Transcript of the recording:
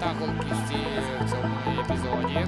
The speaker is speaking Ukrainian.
та голкісті в цьому епізоді.